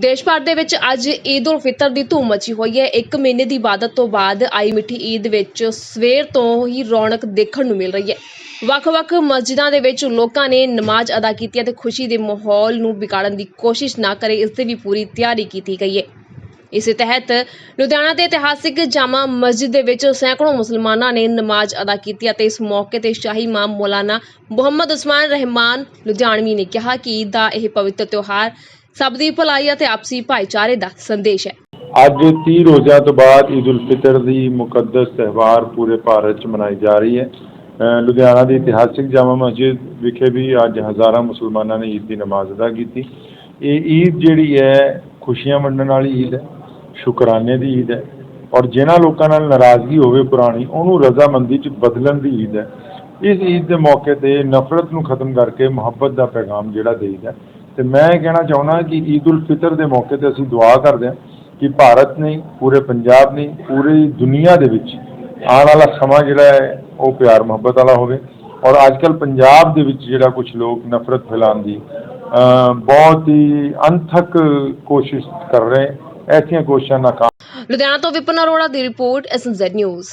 ਦੇਸ਼ ਭਰ ਦੇ ਵਿੱਚ ਅੱਜ ਈਦ ਉਲ ਫਿਤਰ ਦੀ ਧੂਮ ਮਚੀ ਹੋਈ ਹੈ। ਇੱਕ ਮਹੀਨੇ ਦੀ ਇਬਾਦਤ ਤੋਂ ਬਾਅਦ ਆਈ ਮਿੱਠੀ ਈਦ ਵਿੱਚ ਸਵੇਰ ਤੋਂ ਹੀ ਰੌਣਕ ਦੇਖਣ ਨੂੰ ਮਿਲ ਰਹੀ ਹੈ। ਵੱਖ-ਵੱਖ ਮਸਜਿਦਾਂ ਦੇ ਵਿੱਚ ਲੋਕਾਂ ਨੇ ਨਮਾਜ਼ ਅਦਾ ਕੀਤੀ ਅਤੇ ਖੁਸ਼ੀ ਦੇ ਮਾਹੌਲ ਨੂੰ ਵਿਗਾੜਨ ਦੀ ਕੋਸ਼ਿਸ਼ ਨਾ ਕਰੇ, ਇਸ ਦੀ ਵੀ ਪੂਰੀ ਤਿਆਰੀ ਕੀਤੀ ਗਈ ਹੈ। ਇਸੇ ਤਹਿਤ ਲੁਧਿਆਣਾ ਦੇ ਇਤਿਹਾਸਿਕ ਜਾਮਾ ਮਸਜਿਦ ਦੇ ਵਿੱਚ ਸੈਂਕੜੋਂ ਮੁਸਲਮਾਨਾਂ ਨੇ ਨਮਾਜ਼ ਅਦਾ ਕੀਤੀ ਅਤੇ ਇਸ ਮੌਕੇ ਤੇ ਸ਼ਾਹੀ ਇਮਾਮ ਮੌਲਾਨਾ ਮੁਹੰਮਦ ਉਸਮਾਨ ਰਹਿਮਾਨ ਲੁਧਿਆਣਵੀ ਨੇ ਕਿਹਾ ਕਿ ਈਦ ਦਾ ਇਹ ਪਵਿੱਤਰ ਤਿਉਹਾਰ ਸਭ ਦੀ ਭਲਾਈ ਅਤੇ ਆਪਸੀ ਭਾਈਚਾਰੇ ਦਾ ਸੰਦੇਸ਼ ਹੈ। ਅੱਜ 30 ਰੋਜ਼ਿਆਂ ਤੋਂ ਬਾਅਦ ਈਦ ਉਲ ਫਿਤਰ ਦੀ ਮੁਕੱਦਸ ਤਿਉਹਾਰ ਪੂਰੇ ਭਾਰਤ 'ਚ ਮਨਾਈ ਜਾ ਰਹੀ ਹੈ। ਲੁਧਿਆਣਾ ਦੀ ਇਤਿਹਾਸਿਕ ਜਾਮਾ ਮਸਜਿਦ ਵਿਖੇ ਵੀ ਅੱਜ ਹਜ਼ਾਰਾਂ ਮੁਸਲਮਾਨਾਂ ਨੇ ਈਦ ਦੀ ਨਮਾਜ਼ ਅਦਾ ਕੀਤੀ। ਇਹ ਈਦ ਜਿਹੜੀ ਹੈ, ਖੁਸ਼ੀਆਂ ਵੰਡਣ ਵਾਲੀ ਈਦ ਹੈ, ਸ਼ੁਕਰਾਨੇ ਦੀ ਈਦ ਹੈ ਔਰ ਜਿਨ੍ਹਾਂ ਲੋਕਾਂ ਨਾਲ ਨਾਰਾਜ਼ਗੀ ਹੋਵੇ ਪੁਰਾਣੀ, ਉਹਨੂੰ ਰਜ਼ਾਮੰਦੀ 'ਚ ਬਦਲਣ ਦੀ ਈਦ ਹੈ। ਇਸ ਈਦ ਦੇ ਮੌਕੇ ਤੇ ਨਫ਼ਰਤ ਨੂੰ ਖਤਮ ਕਰਕੇ ਮੁਹੱਬਤ ਦਾ ਪੈਗਾਮ ਜਿਹੜਾ ਦੇਈਦਾ ਤੇ ਮੈਂ ਇਹ ਕਹਿਣਾ ਚਾਹੁੰਦਾ ਕਿ ਈਦ ਉਲ ਫਿਤਰ ਦੇ ਮੌਕੇ ਤੇ ਅਸੀਂ ਦੁਆ ਕਰਦੇ ਹਾਂ ਕਿ ਭਾਰਤ ਨਹੀਂ, ਪੂਰੇ ਪੰਜਾਬ ਨਹੀਂ, ਪੂਰੀ ਦੁਨੀਆ ਦੇ ਵਿੱਚ ਆਉਣ ਵਾਲਾ ਸਮਾਂ ਜਿਹੜਾ ਹੈ, ਉਹ ਪਿਆਰ ਮੁਹੱਬਤ ਵਾਲਾ ਹੋਵੇ। ਔਰ ਅੱਜਕੱਲ ਪੰਜਾਬ ਦੇ ਵਿੱਚ ਜਿਹੜਾ ਕੁਝ ਲੋਕ ਨਫ਼ਰਤ ਫੈਲਾਉਣ ਦੀ ਬਹੁਤ ਹੀ ਅਨਥਕ ਕੋਸ਼ਿਸ਼ ਕਰ ਰਹੇ, ਐਸੀਆਂ ਕੋਸ਼ਿਸ਼ਾਂ ਨਾਕਾਮ ਲੁਧਿਆਣਾ ਤੋਂ ਵਿਪਨ ਅਰੋੜਾ ਦੀ ਰਿਪੋਰਟ ਐਸਐਮਜ਼ੈਡ ਨਿਊਜ਼